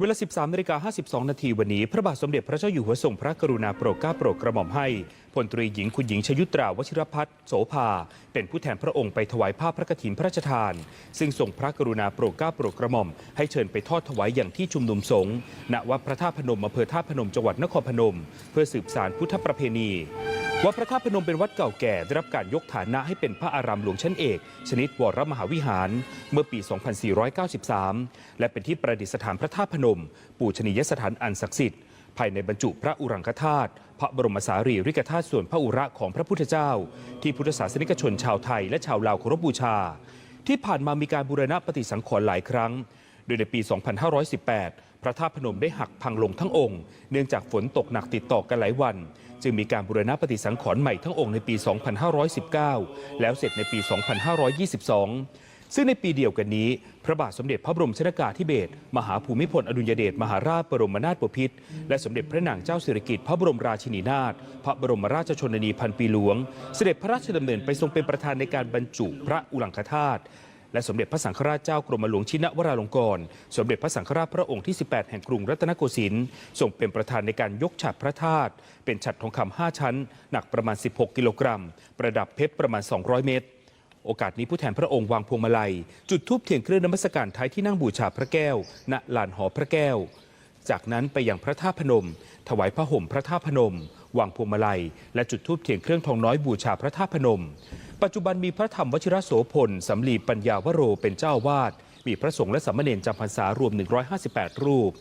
เวลา 13นาฬิกา52 นาทีวันนี้ พระบาทสมเด็จพระเจ้าอยู่หัวทรงพระกรุณาโปรดเกล้าโปรดกระหม่อมให้พลตรีหญิงคุณหญิงชยุตราวชิรพัฒน์โสภา เป็นผู้แทนพระองค์ไปถวายผ้าพระกฐินพระราชทาน ซึ่งทรงพระกรุณาโปรดเกล้าโปรดกระหม่อม ให้เชิญไปทอดถวายอย่างที่ชุมนุมสงฆ์ณวัดพระธาตุพนมอำเภอท่าตุพนมจังหวัดนครพนม เพื่อสืบสารพุทธประเพณี วัดพระธาตุพนมเป็นวัดเก่าแก่ได้รับการยกฐานะให้เป็นพระอารามหลวงชั้นเอก ชนิดวรมหาวิหาร เมื่อปี 2493 และเป็นที่ประดิษฐานพระธาตุพนม ปูชนียสถานอันศักดิ์สิทธิ์ภายในบรรจุพระอุรังคธาตุพระบรมสารีริกธาตุส่วนพระอุระของพระพุทธเจ้า ที่พุทธศาสนิกชนชาวไทยและชาวลาวเคารพบูชา ที่ผ่านมามีการบูรณะปฏิสังขรณ์หลายครั้ง โดยในปี 2518 พระธาตุพนมได้หักพังลงทั้งองค์ เนื่องจากฝนตกหนักติดต่อกันหลายวัน จึงมีการบูรณะปฏิสังขรณ์ใหม่ทั้งองค์ในปี 2519 แล้วเสร็จในปี 2522 ซึ่งในปีเดียวกันนี้ พระบาทสมเด็จพระบรมชนากาธิเบศรมหาภูมิพลอดุลยเดชมหาราชบรมนาถบพิตรและสมเด็จพระนางเจ้าสิริกิติ์พระบรมราชินีนาถพระบรมราชชนนีพันปีหลวง เสด็จพระราชดำเนินไปทรงเป็นประธานในการบรรจุพระอุลังคธาตุ และสมเด็จพระสังฆราชเจ้ากรมหลวงชินวราลงกรณ์สมเด็จพระสังฆราชพระองค์ที่ 18 แห่งกรุงรัตนโกสินทร์ทรงเป็นประธานในการยกฉัตรพระธาตุเป็นฉัตรทองคำ5ชั้น หนักประมาณ 16 กิโลกรัม ประดับเพชรประมาณ 200 เมตรโอกาสนี้ผู้แทนพระองค์วางพวงมาลัย จุดธูปเทียนเครื่องนมัสการท้ายที่นั่งบูชาพระแก้ว ณลานหอพระแก้ว จากนั้นไปยังพระธาตุพนม ถวายพระห่มพระธาตุพนม วางพวงมาลัย และจุดธูปเทียนเครื่องทองน้อยบูชาพระธาตุพนม ปัจจุบันมีพระธรรมวชิรโสพลสำลีปัญญาวโรเป็นเจ้าวาด มีพระสงฆ์และสามเณรจำพรรษารวม 158 รูป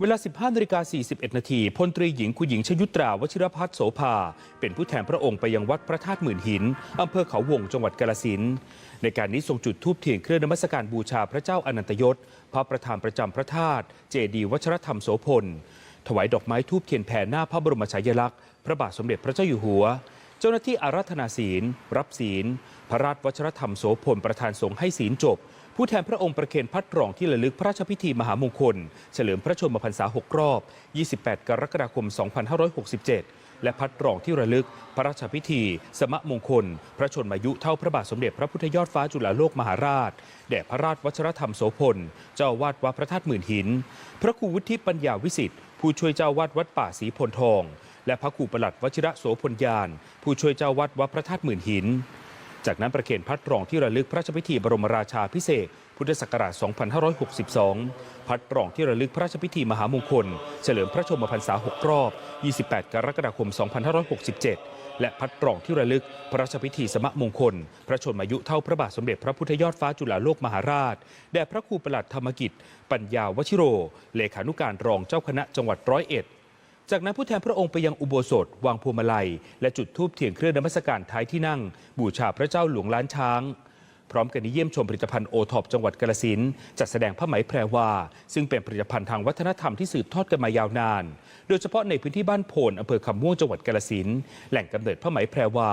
เวลา 15นาฬิกา41 นาทีพลตรีหญิงคุณหญิงชยุตราวชิรพัฒน์โสภา เป็นผู้แทนพระองค์ไปยังวัดพระธาตุหมื่นหิน อำเภอเขาวงจังหวัดกาฬสินในการนี้ทรงจุดธูปเทียนเครื่องนมัสการบูชาพระเจ้าอนันตยศ พระประธานประจำพระธาตุเจดีวัชรธรรมโสพล ถวายดอกไม้ทูบเทียนแผ่หน้าพระบรมฉายาลักษณ์ พระบาทสมเด็จพระเจ้าอยู่หัว เจ้าหน้าที่อารัธนาศีล รับศีล พระราชวัชรธรรมโสพลประธานสงฆ์ให้ศีลจบ ผู้แทนพระองค์ประเคนพัดรองที่ระลึกพระราชพิธีมหามงคล เฉลิมพระชนมพรรษา 6 รอบ 28 กรกฎาคม 2567 และพัดรองที่ระลึก พระราชพิธี สมะมงคล พระชนมายุเท่าพระบาทสมเด็จพระพุทธยอดฟ้าจุฬาโลกมหาราช แด่พระราชวัชรธรรมโสพล เจ้าวาดวัดพระธาตุหมื่นหิน พระครูวุฒิปัญญาวิสิทธิ์ ผู้ช่วยเจ้าวาดวัดป่าศรีพลทอง และพระครูประหลัดวชิระโสพลยาน ผู้ช่วยเจ้าอาวาดวัดพระธาตุหมื่นหิน จากนั้นประเคนพัดรองที่ระลึกพระราชพิธีบรมราชาพิเศษพุทธศักราช 2562 พัดรองที่ระลึกพระราชพิธีมหามงคล เฉลิมพระชนมพรรษา 6 รอบ 28 กรกฎาคม 2567 และพัดรองที่ระลึกพระราชพิธีสมมงคล พระชนมายุเท่าพระบาทสมเด็จพระพุทธยอดฟ้าจุฬาโลกมหาราช แด่พระครูประหลัดธรรมกิจ ปัญญาวชิโร เลขานุการรองเจ้าคณะจังหวัดร้อยเอ็ด จากนั้นผู้แทนพระองค์ไปยังอุโบสถ วางพวงมาลัย และจุดธูปเทียนเครื่องนมัสการท้ายที่นั่ง บูชาพระเจ้าหลวงล้านช้าง พร้อมกันนี้เยี่ยมชมผลิตภัณฑ์โอท็อปจังหวัดกาฬสินจัดแสดงผ้าไหมแพรวาซึ่งเป็นผลิตภัณฑ์ทางวัฒนธรรมที่สืบทอดกันมายาวนาน โดยเฉพาะในพื้นที่บ้านโพนอำเภอคำม่วงจังหวัดกาฬสินแหล่งกำเนิดผ้าไหมแพรวา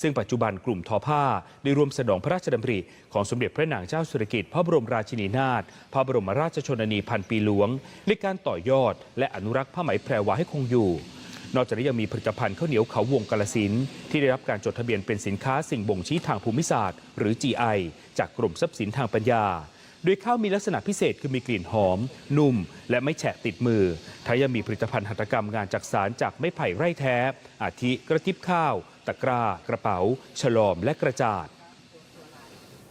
ซึ่งปัจจุบันกลุ่มทอผ้า ได้รวมสนองพระราชดำริของสมเด็จพระนางเจ้าสุริกิติ์พระบรมราชินีนาถพระบรมราชชนนีพันปีหลวงในการต่อยอด และอนุรักษ์ผ้าไหมแพรวาให้คงอยู่ นอกจากนี้ยังมีผลิตภัณฑ์ข้าวเหนียวเขาวงกาลสินที่ได้รับการจดทะเบียนเป็นสินค้าสิ่งบ่งชี้ทางภูมิศาสตร์ หรือ GI จากกรมทรัพย์สินทางปัญญา โดยข้าวมีลักษณะพิเศษคือมีกลิ่นหอม นุ่ม และไม่แฉะติดมือทั้งยังมีผลิตภัณฑ์หัตถกรรมงานจักสารจากไม้ไผ่ไร่แท้ อาทิกระติบข้าว ตะกร้า กระเป๋า ฉลอมและกระจาด